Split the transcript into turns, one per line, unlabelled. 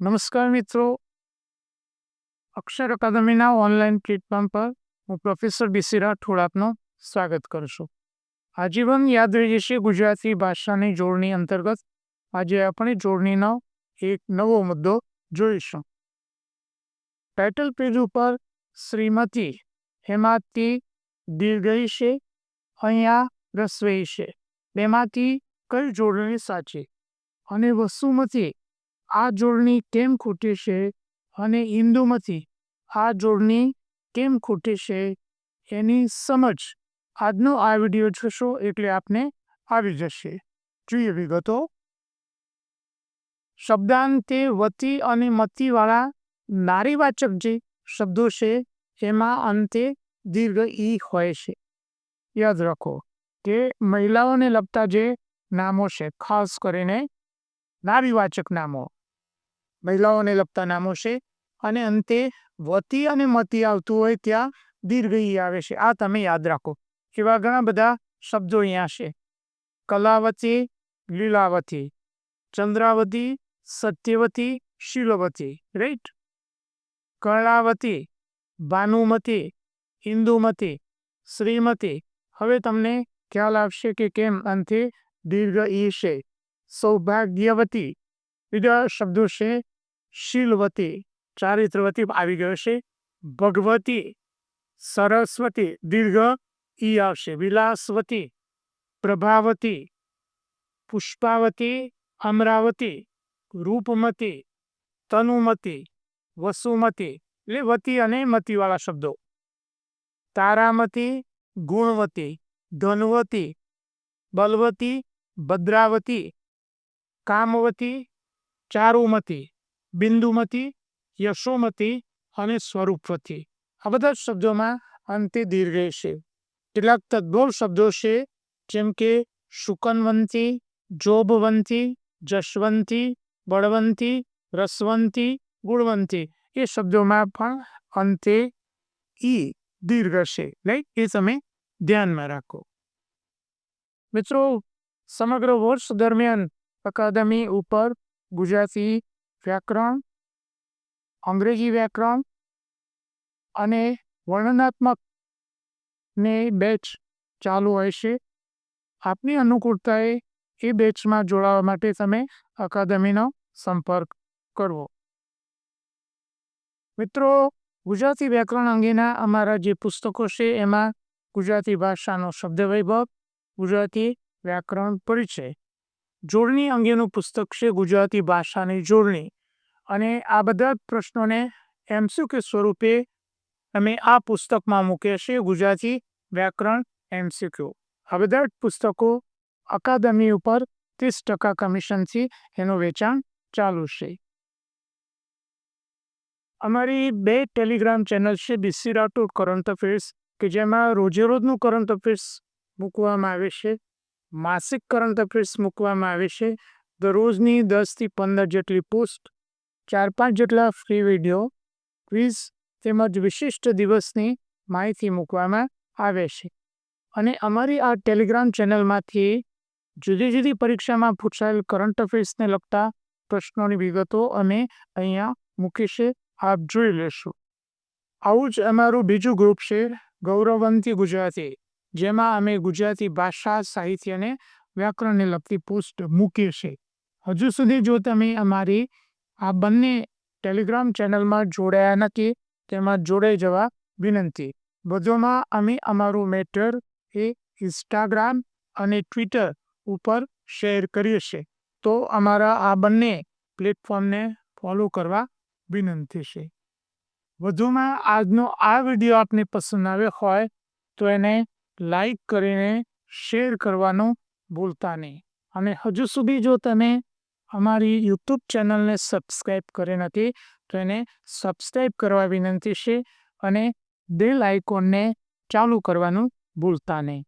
નમસ્કાર મિત્રો. અક્ષર અકાદમીના online platform પર હું પ્રોફેસર બીસી રાઠોડ આપનું સ્વાગત કરું છું. આજીવન યાદ રહી જશે ગુજરાતી ભાષાની જોડણી અંતર્ગત. આજે આપણે જોડણીનો એક નવો મુદ્દો જોઈશું. ટાઇટલ પેજ ઉપર શ્રીમતી હેમાતી દીર્ઘઈ છે, અહીંયા રસવઈ છે. બેમાંથી કઈ જોડણી સાચી? અને વસુમતી આ જોડણી કેમ ખોટી છે અને ઇન્દુમતી આ જોડણી કેમ ખોટી છે એની સમજ આજનો આ વીડિયો જોશો એટલે આપને આવી જશે. જોઈએ વિગતો. શબ્દાંતે વતી અને મતીવાળા નારીવાચક જે શબ્દો છે એમાં અંતે દીર્ઘ ઈ હોય છે. યાદ રાખો કે મહિલાઓને લગતા જે નામો છે, ખાસ કરીને નારીવાચક નામો. મહિલાઓને લગતા નામો છે. અને અંતે વતી અને મતી આવતું હોય ત્યાં દીર્ઘ ઈ આવે છે. આ તમે યાદ રાખો. એવા ઘણા બધા શબ્દો અહીંયા છે. કલાવતી, લીલાવતી, ચંદ્રાવતી, સત્યવતી, શીલવતી રાઈટ કળાવતી ભાનુમતી ઇન્દુમતી શ્રીમતી. હવે તમને ખ્યાલ આવશે કે કેમ અંતે દીર્ઘ ઈ છે. સૌભાગ્યવતી બીજા શબ્દો છે. શીલવતી, ચારિત્રવતી આવી ગયો છે. ભગવતી, સરસ્વતી, દીર્ઘ ઈ આવશે વિલાસવતી, પ્રભાવતી, પુષ્પાવતી, અમરાવતી, રૂપમતી, તનુમતી, વસુમતી. એટલે વતી અને મતીવાળા શબ્દો. તારામતી, ગુણવતી, ધનવતી, બલવતી, ભદ્રાવતી, કામવતી, ચારુમતી. બિંદુમતી, યશોમતી અને સ્વરૂપવતી. આ બધા શબ્દોમાં અંતે દીર્ઘ છે કેટલાક તદ્ભવ શબ્દો છે, જેમ કે શુકનવંતી જોબવંતી, જશવંતી, બળવંતી, રસવંતી, ગુણવંતી. એ શબ્દોમાં પણ અંતે ઈ દીર્ઘ છે. રાઈટ? એ તમે ધ્યાનમાં રાખો. મિત્રો, સમગ્ર વર્ષ દરમિયાન અકાદમી ઉપર ગુજરાતી વ્યાકરણ, અંગ્રેજી વ્યાકરણ અને વર્ણનાત્મક ને બેચ ચાલુ હોય છે. આપની અનુકૂળતાએ એ બેચમાં જોડાવા માટે તમે અકાદમીનો સંપર્ક કરવો. મિત્રો, ગુજરાતી વ્યાકરણ અંગેના અમારા જે પુસ્તકો છે, એમાં ગુજરાતી ભાષાનો શબ્દ વૈભવ ગુજરાતી વ્યાકરણ પરિચય જોડણી અંગેનું પુસ્તક છે ગુજરાતી ભાષાની જોડણી. અને આ બધા પ્રશ્નોને એમસીક્યુ સ્વરૂપે અમે આ પુસ્તકમાં મૂકીએ છીએ ગુજરાતી વ્યાકરણ એમસીક્યુ. આ બધા પુસ્તકો અકાદમી ઉપર ત્રીસ ટકા કમિશનથી એનું વેચાણ ચાલુ છે. અમારી બે ટેલિગ્રામ ચેનલ છે બીસી રાઠોડ કરંટ અફેર્સ, કે જેમાં રોજે રોજનું કરંટ અફેર્સ મૂકવામાં આવે છે. માસિક કરંટ અફેર્સ મૂકવામાં આવે છે. દરરોજની દસથી પંદર જેટલી પોસ્ટ, ચાર પાંચ જેટલા ફ્રી વીડિયો, ક્વિઝ તેમજ વિશિષ્ટ દિવસની માહિતી મૂકવામાં આવે છે. અને અમારી આ ટેલિગ્રામ ચેનલમાંથી જુદી જુદી પરીક્ષામાં પૂછાયેલ કરંટ અફેર્સને લગતા પ્રશ્નોની વિગતો અમે અહીંયા મૂકી છે. આપ જોઈ લેશો. આવું જ અમારું બીજું ગ્રુપ છે ગૌરવંતી ગુજરાતી. જેમાં અમે ગુજરાતી ભાષા સાહિત્યને વ્યાકરણને લગતી પોસ્ટ મૂકીએ છીએ. હજુ સુધી જો તમે અમારી આ બંને ટેલિગ્રામ ચેનલમાં જોડાયા નથી, તેમાં જોડાઈ જવા વિનંતી. બધોમાં અમે અમારું મેટર એ ઇન્સ્ટાગ્રામ અને ટ્વિટર ઉપર શેર કરીએ છીએ. તો અમારા આ બંને પ્લેટફોર્મને ફોલો કરવા વિનંતી છે. વધુમાં આજનો આ વીડિયો આપને પસંદ આવ્યો હોય તો એને લાઈક કરીને શેર કરવાનું ભૂલતા નહીં. અને હજુ સુધી જો તમે અમારી યુટ્યુબ ચેનલને સબસ્ક્રાઈબ કરી નથી, તો એને સબસ્ક્રાઈબ કરવા વિનંતી છે અને બેલ આઇકોનને ચાલુ કરવાનું ભૂલતા નહીં.